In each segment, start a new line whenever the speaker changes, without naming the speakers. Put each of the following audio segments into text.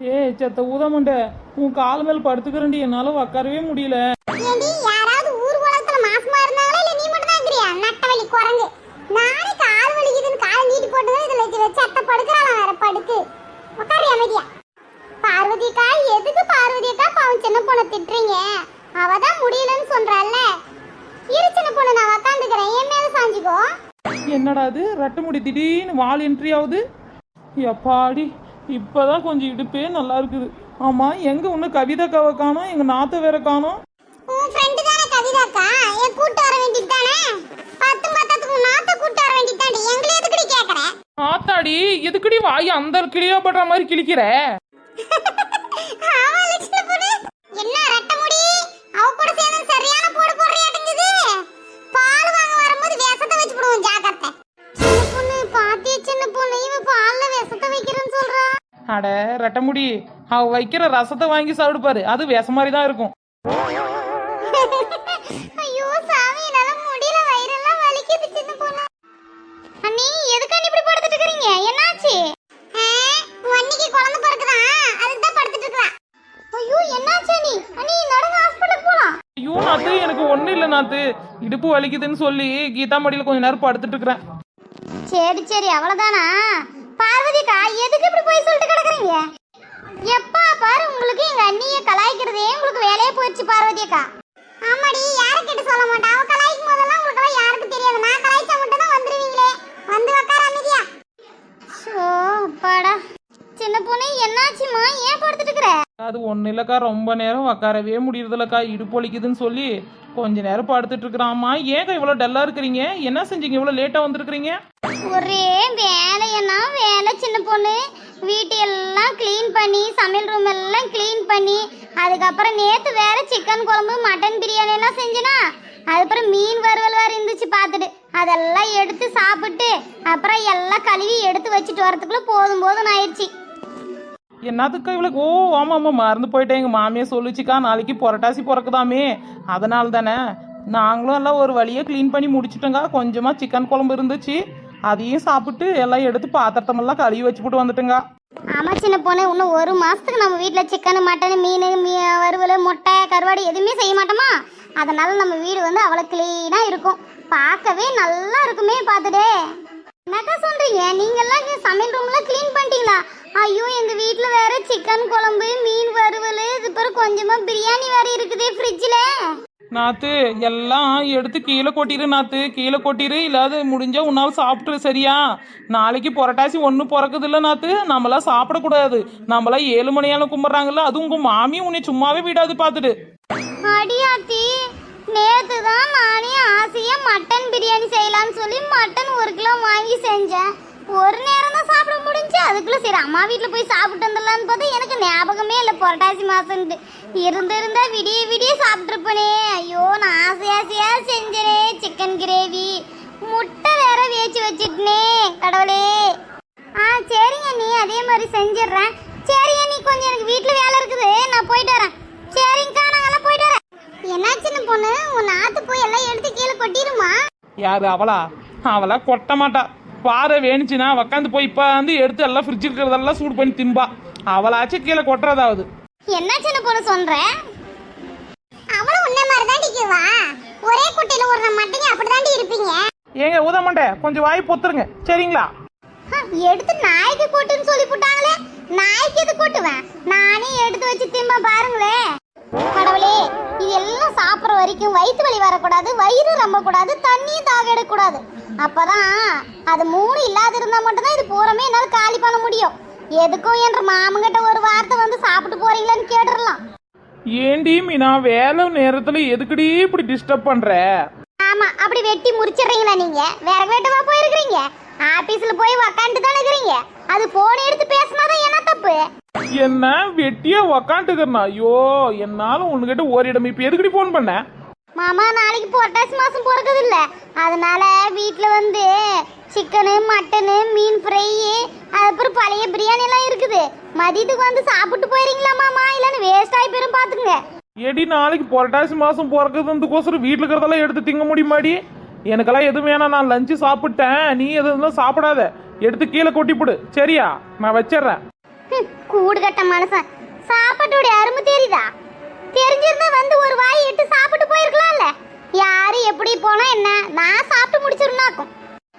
ஏய் செத்த ஊதமுண்ட உன் கால் மேல் படுத்துக்கிறேன்டி. என்னால உட்காரவே முடியல.
ஏண்டி யாராவது ஊர் உலகத்துல மாசமா இருந்தாங்களா? இல்ல நீ மட்டும் தான் இருக்கிறியா நட்டவழி குரங்கு. நானே கால் வலிக்குதுன்னு கால் நீட்டி போட்டு இதுல வச்சு அத்தை படுக்கிறாளாம் வேற படுக்கு. உட்காரு அமைதியா? பார்வதி அக்கா எதுக்கு பார்வதி அக்கா பாவம் சின்ன பொண்ணை திட்டுறீங்க? அவ தான் முடியலன்னு சொல்றாள்ல. இரு சின்ன பொண்ணு நான் உக்காந்துக்கிறேன். என் மேல சாஞ்சுக்கோ.
என்னடா அது? ரெட்டை முடி திடீர்னு வால் என்ட்ரி ஆகுது. எப்பாடி? இப்பதான் கொஞ்சம் இடுப்பே நல்லா இருக்குது. ஆமா எங்க கவிதா கவ காணோம் எங்க நாத்த வேற காணோம்?
உன் ஃப்ரெண்டு தானே கவிதாக்கா? என் கூட்டு வர வேண்டியது தானே? பத்து பத்தத்துக்கு நாத்த கூட்டு வர வேண்டியது தாண்டி எங்களை எதுக்குடி கேக்குற?
ஆத்தாடி எதுக்குடி வாய் அந்த கிளியா படுற மாதிரி கிழிக்கிற? அட ரெட்டை முடி அவ வைக்கிற ரசத்தை வாங்கி சாப்பிடு பாரு அது விஷ மாதிரி தான் இருக்கும்
ஐயோ, சாமி, என்னால முடியல, வயிறெல்லாம் வலிக்குது, சின்ன பொண்ணு. அண்ணி, எதுக்கு அண்ணி இப்படி படுத்துட்டு இருக்கீங்க? என்னாச்சு? குழந்தை அதுக்கு தான் படுத்துட்டு இருக்கா. ஐயோ, என்னாச்சு அண்ணி? அண்ணி, போலாம்.
ஐயோ நாத்து எனக்கு ஒண்ணு இல்ல நாத்து இடுப்பு வலிக்குதுன்னு சொல்லி கீதா மடியில கொஞ்ச நேரம் படுத்துட்டு இருக்கிறேன்
சரி சரி அவ்வளவுதானா பார்வதிக்கா எதுக்கு இப்படி போய் சொல்லிட்டு கிடக்குறீங்க? எப்பா பாரு உங்களுக்கு எங்க அண்ணிய கலாய்க்கிறதே உங்களுக்கு வேலையே போயிடுச்சு பார்வதிக்கா ஆமாடி யாரை கிட்ட சொல்ல மாட்டா அவ கலாய்க்கும் போதெல்லாம் உங்களுக்கு எல்லாம் யாருக்கு தெரியாது நான் கலாய்ச்சா மட்டும் தான் வந்துருவீங்களே வந்து உட்கார அமைதியா ஷோ அப்பாடா சின்ன பொண்ணு என்னாச்சுமா ஏன் படுத்துட்டு இருக்கிற
அது ஒன்றும் இல்லைக்கா ரொம்ப நேரம் உட்காரவே முடியறதில்லக்கா. இடுப்பு வலிக்குதுன்னு சொல்லி கொஞ்ச நேரம் படுத்துட்டு இருக்கிறாம்மா. ஏங்க இவ்வளோ டல்லா இருக்கிறீங்க? என்ன செஞ்சீங்க? இவ்வளோ லேட்டா வந்திருக்கிறீங்க?
ஒரே வேலையன்னா வேலை சின்ன பொண்ணு. வீட்டு எல்லாம் க்ளீன் பண்ணி சமையல் ரூம் எல்லாம் க்ளீன் பண்ணி அதுக்கப்புறம் நேற்று வேற சிக்கன் குழம்பு மட்டன் பிரியாணி எல்லாம் செஞ்சனா அதுக்கப்புறம் மீன் வறுவல் வேற இருந்துச்சு பார்த்துட்டு. அதெல்லாம் எடுத்து சாப்பிட்டு அப்புறம் எல்லாம் கழுவி எடுத்து வச்சுட்டு வரத்துக்குள்ளே போதும் போதும் ஆயிடுச்சு.
என்னத்துக்கா இவளுக்கு? ஓ ஆமாம் ஆமாம் மறந்து போயிட்டேன். எங்கள் மாமியை சொல்லுச்சுக்கா நாளைக்கு புரட்டாசி பிறக்குதாமே. அதனால தானே. நாங்களும் எல்லாம் ஒரு வழியை க்ளீன் பண்ணி முடிச்சிட்டோங்க கொஞ்சமாக சிக்கன் குழம்பு இருந்துச்சு. அதையும் சாப்பிட்டு எல்லாம் எடுத்து பாத்திரத்தமெல்லாம் கழுவி வச்சுப்புட்டு வந்துட்டுங்க
ஆமா சின்ன பொண்ணு. இன்னும் ஒரு மாசத்துக்கு நம்ம வீட்டில் சிக்கன் மட்டன் மீன் மீ வறுவல் முட்டை கருவாடு எதுவுமே செய்ய மாட்டோமா? அதனால நம்ம வீடு வந்து அவ்வளோ க்ளீனாக இருக்கும். பார்க்கவே நல்லா இருக்குமே பார்த்துட்டே. என்னக்கா சொல்றீங்க? நீங்கெல்லாம் இங்க சமையல் ரூம்ல ஐயோ எங்க வீட்ல வேற சிக்கன் குழம்பு மீன் வறுவல் இது பிறகு கொஞ்சமா பிரியாணி வேற இருக்குதே ஃப்ரிட்ஜில்
நாத்து எல்லாம் எடுத்து கீழே கொட்டிரு நாத்து. கீழே கொட்டிரு இல்லாத முடிஞ்சா உன்னால் சாப்பிட்டுரு சரியா? நாளைக்கு புரட்டாசி ஒன்றும் பிறக்குது இல்லை நாத்து? நம்மளாம் சாப்பிடக்கூடாது. நம்மளாம் ஏழு மணியால கும்பிட்றாங்கல்ல அதுவும் உங்க மாமி உன்னை சும்மாவே விடாது பார்த்துட்டு
அடியாத்தி நேத்து தான் நானே ஆசையா மட்டன் பிரியாணி செய்யலாம்னு சொல்லி மட்டன் ஒரு கிலோ வாங்கி செஞ்சேன். ஒரு நேரம் தான் சாப்பிட முடிஞ்சு அதுக்குள்ளே சரி அம்மா வீட்டில் போய் சாப்பிட்டு வந்துடலான்னு பார்த்தா எனக்கு ஞாபகமே இல்லை. புரட்டாசி மாதம்ட்டு இருந்திருந்தா விடிய விடிய சாப்பிட்ருப்பனே ஐயோ நான் ஆசை ஆசையாக செஞ்சனே சிக்கன் கிரேவி முட்டை வேற வேச்சு வச்சுட்டனே கடவுளே. ஆ சரிங்க நீ அதே மாதிரி செஞ்சிடுறேன். சரிங்க நீ கொஞ்சம் எனக்கு வீட்டில் வேலை இருக்குது நான் போயிட்டு வரேன். சரிங்கக்கா நாங்கெல்லாம் போயிட்டு வரேன். என்னாச்சுன்னு பொண்ணு உன் நாத்து போய் எல்லாம் எடுத்து கீழே கொட்டிடுமா?
யாரு அவளா? அவளா கொட்ட மாட்டா. பாறை வேணுச்சுன்னா உக்காந்து போய் இப்போ வந்து எடுத்து எல்லாம் ஃப்ரிட்ஜ் இருக்கிறதெல்லாம் சூடு பண்ணி திம்பா அவளாச்சும் கீழே கொட்டுறதாவது.
என்ன சின்ன பொண்ணு சொல்ற? அவளும் உன்ன மாதிரி தான் டிக்குவா ஒரே குட்டையில ஒரு மட்டும் அப்படிதாண்டி இருப்பீங்க.
ஏங்க ஊத மாட்டேன் கொஞ்சம் வாய் பொத்துருங்க. சரிங்களா?
எடுத்து நாய்க்கு கூட்டுன்னு சொல்லி போட்டாங்களே. நாய்க்கு எது கூட்டுவேன் நானே எடுத்து வச்சு திம்ப பாருங்களே. கடவுளே இது எல்லாம் சாப்பிட்ற வரைக்கும் வயிற்று வலி வரக்கூடாது வயிறு ரொம்ப கூடாது தண்ணியும் தாக எடுக்கக்கூடாது. அப்பதான் அது மூணு இல்லாத இருந்தா மட்டும்தான் இது பூரமே என்னால் காலி பண்ண முடியும். எதுக்கும் என்ற மாமங்கிட்ட ஒரு வார்த்தை வந்து சாப்பிட்டு போறீங்களான்னு கேட்டுடலாம்.
ஏண்டி மீனா வேலை நேரத்துல எதுக்குடி இப்படி டிஸ்டர்ப் பண்ற?
ஆமா அப்படி வெட்டி முறிச்சிடுறீங்களா நீங்க? வேற வெட்டவா போயிருக்கிறீங்க? ஆபீஸ்ல போய் உக்காந்து தானே இருக்கிறீங்க? அது போன் எடுத்து பேசினாதான் என்ன தப்பு?
என்ன வெட்டியா உக்காந்துக்கிறனா ஐயோ என்னால உன்கிட்ட ஓரிடம் இப்ப எதுக்குடி ஃபோன் பண்ண?
மாமா நாளைக்கு புரட்டாசி மாசம் பிறக்குது இல்ல அதனால வீட்ல வந்து சிக்கனு மட்டனு மீன் ஃப்ரை அதுக்கப்புறம் பழைய பிரியாணி எல்லாம் இருக்குது. மதியத்துக்கு வந்து சாப்பிட்டு போயிருங்களா மாமா? இல்லைன்னு வேஸ்ட் ஆகி போயிரும் பாத்துக்குங்க.
ஏடி நாளைக்கு புரட்டாசி மாசம் பிறக்குதுன்றதுக்கோசரம் வீட்டில் இருக்கிறதெல்லாம் எடுத்து திங்க முடியுமாடி எனக்கெல்லாம் எதுவும் வேணாம். நான் லஞ்சு சாப்பிட்டேன். நீ எதுவும் சாப்பிடாத. எடுத்து கீழே கொட்டிப்புடு. சரியா? நான் வச்சிடுறேன்.
கூடு கட்ட மனுஷன் சாப்பாட்டோட அருமை சாப்பிட்டு முடிச்சிருந்தாக்கும்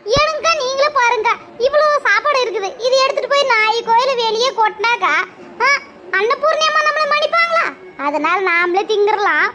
ஏனுங்க நீங்களே பாருங்க. இவ்வளவு சாப்பாடு இருக்குது. இது எடுத்துட்டு போய் நாய் கோயில வெளியே கொட்டினாக்கா ஆ, அன்னபூர்ணியம்மா நம்மள மன்னிப்பாங்களா? அதனால நாமளே திங்கிறலாம்.